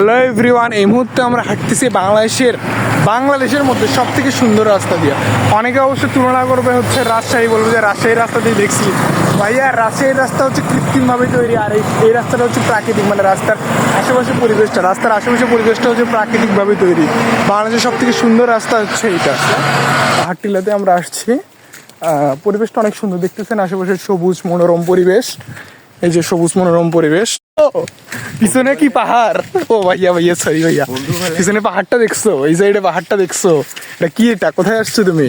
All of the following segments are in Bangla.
হ্যালো এভরিওয়ান, এই মুহূর্তে আমরা হাঁটতেছি বাংলাদেশের বাংলাদেশের মধ্যে সব থেকে সুন্দর রাস্তা দিয়ে। অনেকে অবশ্য তুলনা করবে হচ্ছে রাজশাহী, বলবে যে রাজশাহীর রাস্তা দিয়ে দেখছি। ভাইয়া, রাজশাহীর রাস্তা হচ্ছে কৃত্রিমভাবে তৈরি, আর এই রাস্তাটা হচ্ছে প্রাকৃতিক মানে রাস্তার আশেপাশে পরিবেশটা, রাস্তার আশেপাশে পরিবেশটা হচ্ছে প্রাকৃতিকভাবে তৈরি। বাংলাদেশের সব থেকে সুন্দর রাস্তা হচ্ছে এইটা। পাহাড় টিলাতে আমরা আসছি। পরিবেশটা অনেক সুন্দর, দেখতেছেন আশেপাশের সবুজ মনোরম পরিবেশ। এই যে সবুজ মনোরম পরিবেশ। পিছনে কি পাহাড়? ও ভাইয়া ভাইয়া সরি ভাইয়া। পিছনে পাহাড়টা দেখছ? এই সাইডে পাহাড়টা দেখছ? এটা কি এটা? কোথায় আসছো তুমি?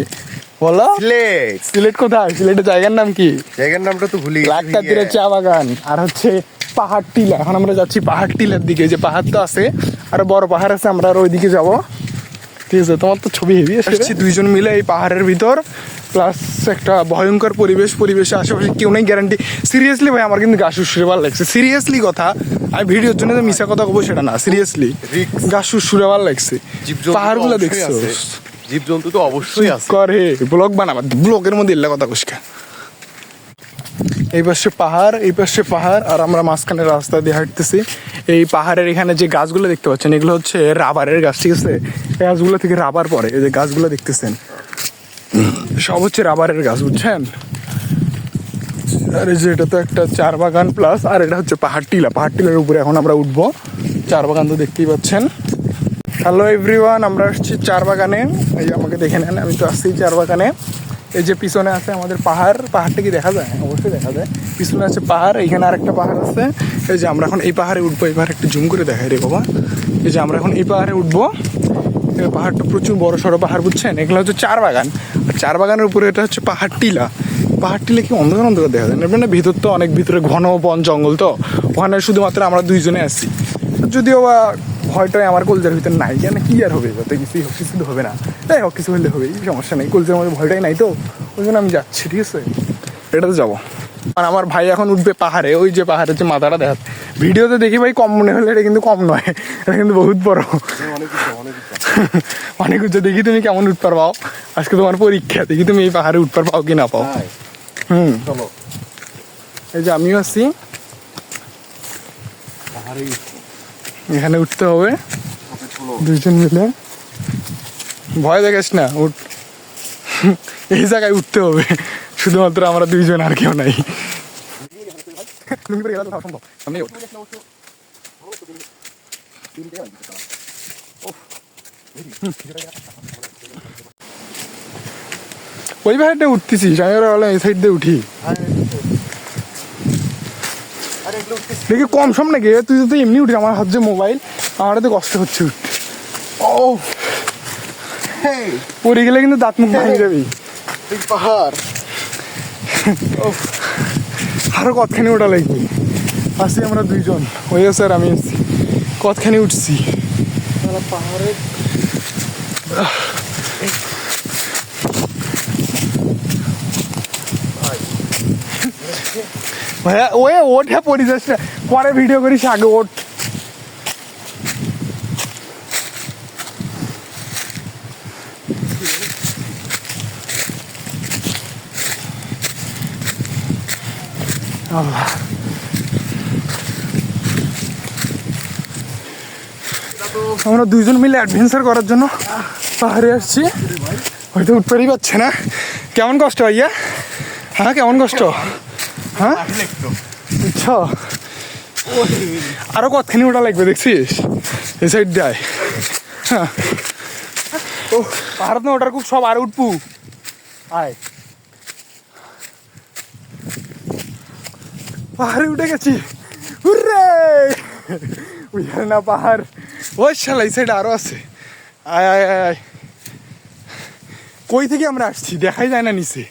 বলো। সিলেট। সিলেট কোথায়? সিলেটের জায়গার নাম কি? জায়গার নামটা তো ভুলি। লাখটা তীরে চা বাগান। আর হচ্ছে পাহাড় টিলা। এখন আমরা যাচ্ছি পাহাড় টিলার দিকে। যে পাহাড় তো আছে আর বড় পাহাড় আছে আমরা আর ওইদিকে যাব। ঠিক আছে তোমার তো ছবি হেভি আসছি দুইজন মিলে এই পাহাড়ের ভিতর প্লাস একটা ভয়ঙ্কর পরিবেশ পরিবেশে আশেপাশে কেউ নেই গ্যারান্টি সিরিয়াসলি ভাই আমার কিন্তু গা শুশুরে ভালো লাগছে। সিরিয়াসলি কথা আমি ভিডিওর জন্য যে মিশা কথা বলব সেটা না সিরিয়াসলি। গা শুশুরে ভালো লাগছে। পাহাড়গুলো দেখছ? জীবজন্তু তো অবশ্যই আছে। করে। ব্লগ বানাবা ব্লগের মধ্যে এলাকা কথা কুসকা এই পাশে পাহাড়, এই পাশে পাহাড়, আর আমরা মাঝখানে রাস্তা দিয়ে হাঁটতেছি। এই পাহাড়ের এখানে যে গাছগুলো দেখতে পাচ্ছেন, এগুলো হচ্ছে রাবারের গাছ, ঠিক আছে? এই গাছগুলো থেকে রাবার পরে এই যে গাছগুলো দেখতেছেন। সব হচ্ছে রাবারের গাছ, বুঝছেন? আর এই যে এটা তো একটা চার বাগান প্লাস আর এটা হচ্ছে পাহাড় টিলা। পাহাড় টিলার উপরে এখন আমরা উঠবো। চার বাগান তো দেখতেই পাচ্ছেন। হ্যালো এভরিওয়ান আমরা আসছি চার বাগানে। এই আমাকে দেখে নেন, আমি তো আসছি চার বাগানে। এই যে পিছনে আছে আমাদের পাহাড়, পাহাড়টা কি দেখা যায়? অবশ্যই দেখা যায়। পিছনে আছে পাহাড় এইখানে আরেকটা পাহাড় আছে। এই যে আমরা এখন এই পাহাড়ে উঠবো এই পাহাড়ে একটু জুম করে দেখাই রে বাবা। এই যে আমরা এখন এই পাহাড়ে উঠবো। পাহাড়টা প্রচুর বড় সড়ো পাহাড়, বুঝছেন? এগুলো হচ্ছে চার বাগান। আর চার বাগানের উপরে এটা হচ্ছে পাহাড় টিলা। পাহাড় টিলা কি অন্ধকার অন্ধকার দেখা যায় না? ভিতর তো অনেক ভিতরে ঘন বন জঙ্গল তো। ওখানে শুধুমাত্র আমরা দুইজনে আছি। যদিও বা ভয়টাই আমার কলজার ভিতরে নাই কেন কি আর হবে? যাতে কিছুই হোক কিছু হবে না। তাই হোক কিছু হলে হবে সমস্যা নেই কলজার মধ্যে ভয়টাই নাই তো ওই জন্য আমি যাচ্ছি ঠিক আছে? এটাতে যাব। আর আমার ভাই এখন উঠবে পাহাড়ে ওই যে পাহাড়ের যে মাথাটা দেখা ভিডিওতে দেখি ভাই কম মনে হলে এটা কিন্তু কম নয় এটা কিন্তু বহুত বড়। অনেক উচ্চ দেখি তুমি কেমন উঠপার পাও আজকে তোমার পরীক্ষা দেখি তুমি এই পাহাড়ে উঠপার পাও কি না পাও? হুম। চলো। এই যে আমিও আছি। পাহাড়ে এখানে উঠতে হবে। দুইজন মিলে। ভয় দেখাস না, উঠ। এই জায়গায় উঠতে হবে। শুধুমাত্র আমরা দুইজন আর কেউ নাই। ওই ভাইটা উঠতেছিস, আমি ওরা এই সাইড দিয়ে উঠি। দেখি কম সম নাকি? তুই তো এমনি উঠি আমার হাত যে মোবাইল আমার তো কষ্ট হচ্ছে উঠতে। ও পড়ে গেলে কিন্তু দাঁত মুখ ভাঙে যাবি পাহাড়। আরও কতখানি ওটা লাগবে? আসি আমরা দুইজন। ওই স্যার আমি কতখানি উঠছি? পাহাড়ে ভাইয়া ওয়ে, ওঠ হ্যাঁ পরে ভিডিও করিস আগে আল্লাহ আমরা দুইজন মিলে অ্যাডভেঞ্চার করার জন্য পাহাড়ে আসছি। হয়তো উঠতেই পারছে না। কেমন কষ্ট ভাইয়া? হ্যাঁ কেমন কষ্ট? হ্যাঁ? আরও কতখানি ওটা লাগবে দেখছিস এই সাইড যায় হ্যাঁ। ও পাহাড় না ওটার খুব সব আর উঠবু। আয়। পাহাড়ে উঠে গেছি। হুররে! না পাহাড়। ওই শালা, এই সাইড আরও আছে। আয় আয় আয় আয়। কই থেকে আমরা আসছি? দেখাই যায় না নিচে।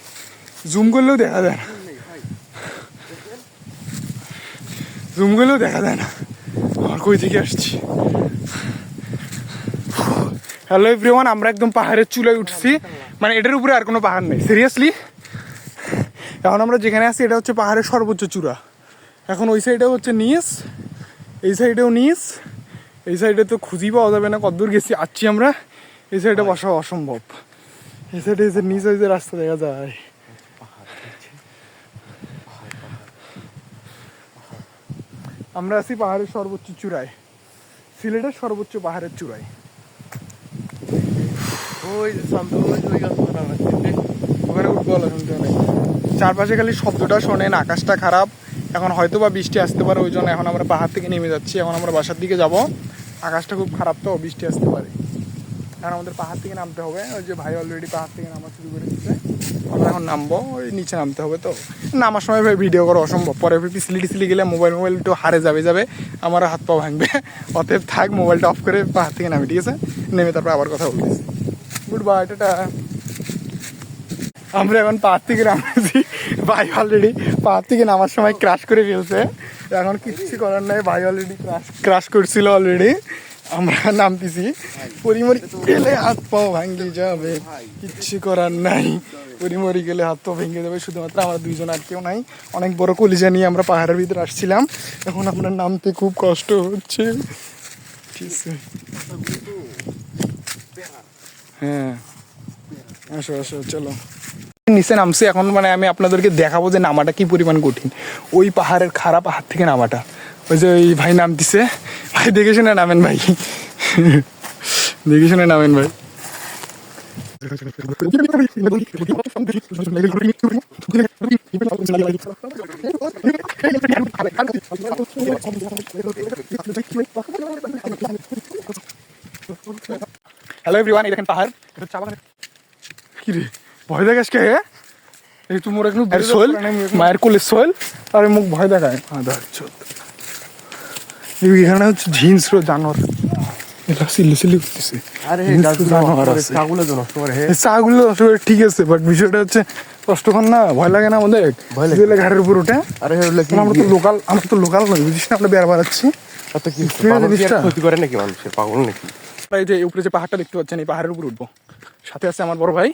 জুম করলেও দেখা যায় না। জুম করলেও দেখা যায় না। আমার কই থেকে আসছি? হ্যালো এভরিওয়ান আমরা একদম পাহাড়ের চুলায় উঠছি। মানে এটার উপরে আর কোনো পাহাড় নেই। সিরিয়াসলি এখন আমরা যেখানে আছি, এটা হচ্ছে পাহাড়ের সর্বোচ্চ চূড়া। এখন ওই সাইডেও হচ্ছে নিস এই সাইডেও নিস এই সাইডে তো খুঁজেই পাওয়া যাবে না কতদূর গেছি আসছি আমরা। এই সাইডে বসা অসম্ভব। এই সাইডে এসে নিচ, ওই যে রাস্তা দেখা যায়। আমরা আছি পাহাড়ের সর্বোচ্চ চূড়ায় সিলেটের সর্বোচ্চ পাহাড়ের চূড়ায়। ওই যে ওখানে শুনতে অনেক চারপাশে খালি শব্দটা শোনেন আকাশটা খারাপ। এখন হয়তো বা বৃষ্টি আসতে পারে ওই জন্য এখন আমরা পাহাড় থেকে নেমে যাচ্ছি। এখন আমরা বাসার দিকে যাব। আকাশটা খুব খারাপ তো বৃষ্টি আসতে পারে। এখন আমাদের পাহাড় থেকে নামতে হবে। ওই যে ভাই অলরেডি পাহাড় থেকে নামা শুরু করে দিচ্ছে আমরা এখন নামবো, ওই নিচে নামতে হবে তো। নামার সময় ভাই ভিডিও করা অসম্ভব। পরে পিছলি টিছলি গেলে মোবাইল মোবাইল একটু হারে যাবে যাবে। আমার হাত পা ভাঙবে। অতএব থাক মোবাইলটা অফ করে পাহাড় থেকে নামি, ঠিক আছে? নেমে তারপর আবার কথা বলতেছি গুড বাই টাটা। আমরা এখন পাহাড় থেকে নামতেছি ভাই অলরেডি পাহাড় থেকে নামার সময় ক্রাশ করে ফেলছে। এখন কিচ্ছু করার নাই, ভাই অলরেডি ক্রাশ ক্রাশ করছিল অলরেডি আমরা নামতেছি। পরিমরি গেলে হাত পাও ভাঙ্গে যাবে, কিচ্ছু করার নাই। পরিমরি গেলে হাত পা ভেঙে যাবে, শুধুমাত্র আমরা দুইজন আর কেউ নাই। অনেক বড় কলিজা নিয়ে আমরা পাহাড়ের ভিতরে আসছিলাম। এখন আমরা নামতে খুব কষ্ট হচ্ছে। হ্যাঁ। আসো আসো, চলো। নিচে নামছি, এখন মানে আমি আপনাদেরকে দেখাবো যে নামাটা কি পরিমাণ কঠিন। ওই পাহাড়ের খারাপ পাহাড় থেকে নামাটা। ওই যে ওই ভাই নামতিছে। ভাই দেখে শুনে নামেন ভাই দেখে শুনে নামেন ভাই হ্যালো এভরিওয়ান এই দেখেন পাহাড় এটা চা বাগানের কি রে ভয় দেখাস কে এই তো মোর এখন সোল মায়ের কোলে সোল আর মুখ ভয় দেখায় আধা চোদ এখানে হচ্ছে জানোয়ার। এটা সিল্লি সিল্লি করতেছে। নষ্ট করে ঠিক আছে বাট বিষয়টা হচ্ছে না ভয় লাগে না আমাদের। ভয় লাগে। ঘাড়ের উপর উঠে। আরে আমরা তো লোকাল আমরা তো লোকাল নই বুঝিস না? আমরা বেড়া বাড়াচ্ছি। জিনিসটা? ক্ষতি করে নাকি মানুষের পাগল নাকি? এই যে উপরে যে পাহাড়টা দেখতে পাচ্ছেন এই পাহাড়ের উপর উঠবো। সাথে আছে আমার বড় ভাই।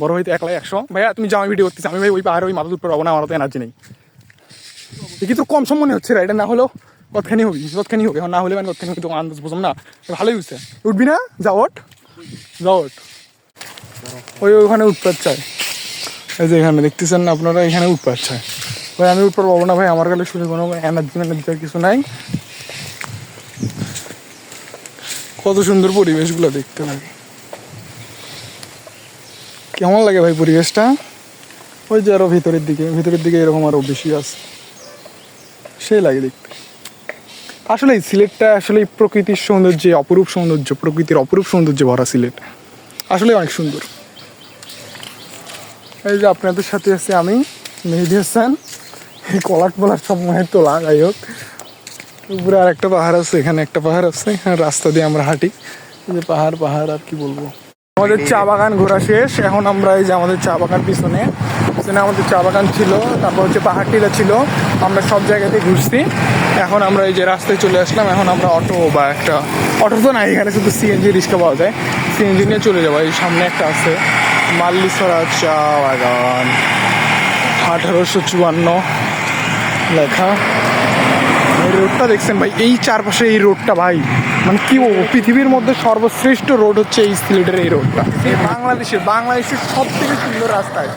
বড় ভাই তো একলাই একশো। ভাইয়া তুমি যাও আমি ভিডিও করতেছি। আমি ভাই ওই পাহাড়ে ওই মাথার উপর পাবো না আমার তো এনার্জি নেই। দেখি তো কম সময় মনে হচ্ছে এটা না হলেও কতখানি হবি কতখানি হবে না হলে মানে কতখানি হবে, তো আন্দাজ বুঝলাম না। ভালোই হচ্ছে উঠবি না? যা, ওঠ। যা, ওঠ। ওই ওখানে উঠপাত চাই। এই যে এখানে দেখতেছেন না আপনারা, এখানে উঠপাত চাই। ভাই, আমি উঠপার পাবো না, ভাই, আমার কাছে শুনে কোনো এনার্জি ম্যানার্জি আর কিছু নাই। কত সুন্দর পরিবেশগুলো দেখতে লাগে কেমন লাগে ভাই পরিবেশটা? ওই যে আরও ভিতরের দিকে ভিতরের দিকে এরকম আরও বেশি আছে। সেই লাগে দেখতে। আসলে সিলেটটা আসলে প্রকৃতির সৌন্দর্যে, অপরূপ সৌন্দর্য, প্রকৃতির অপরূপ সৌন্দর্য ভরা সিলেট। আসলে অনেক সুন্দর। এই যে আপনাদের সাথে আছে আমি, মেহেদি হাসান। এই কলাট বলার সব মনে তোলা, যাই হোক। উপরে আর একটা পাহাড় আছে, এখানে একটা পাহাড় আছে এখানে রাস্তা দিয়ে আমরা হাঁটি। যে পাহাড় পাহাড়, আর কি বলব? আমাদের চা বাগান ঘোরা শেষ। এখন আমরা এই যে আমাদের চা বাগান পিছনে পিছনে আমাদের চা বাগান ছিল, তারপর হচ্ছে পাহাড়টিরা ছিল। আমরা সব জায়গাতে ঘুরছি। এখন আমরা এই যে রাস্তায় চলে আসলাম, এখন আমরা অটো বা একটা অটো তো নাই এখানে, শুধু সিএনজি রিক্সা পাওয়া যায়। সিএনজি নিয়ে চলে যাব, এই সামনে একটা আছে মাল্লিছড়া চা বাগান আঠারোশো চুয়ান্ন লেখা। এই রোডটা দেখছেন ভাই, এই চারপাশে এই রোডটা ভাই মানে কি বলব, পৃথিবীর মধ্যে সর্বশ্রেষ্ঠ রোড হচ্ছে এই সিলেটের এই রোডটা বাংলাদেশের বাংলাদেশের সব থেকে সুন্দর রাস্তায়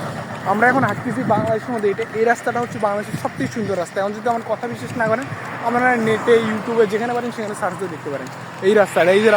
আমরা এখন হাঁটতেছি বাংলাদেশের মধ্যে। এটা এই রাস্তাটা হচ্ছে বাংলাদেশের সব থেকে সুন্দর রাস্তা। এখন যদি আমার কথা বিশ্বাস না করেন, আপনারা নেটে, ইউটিউবে যেখানে পারেন, সেখানে সার্চ দেখতে পারেন। এই রাস্তাটা, এই যে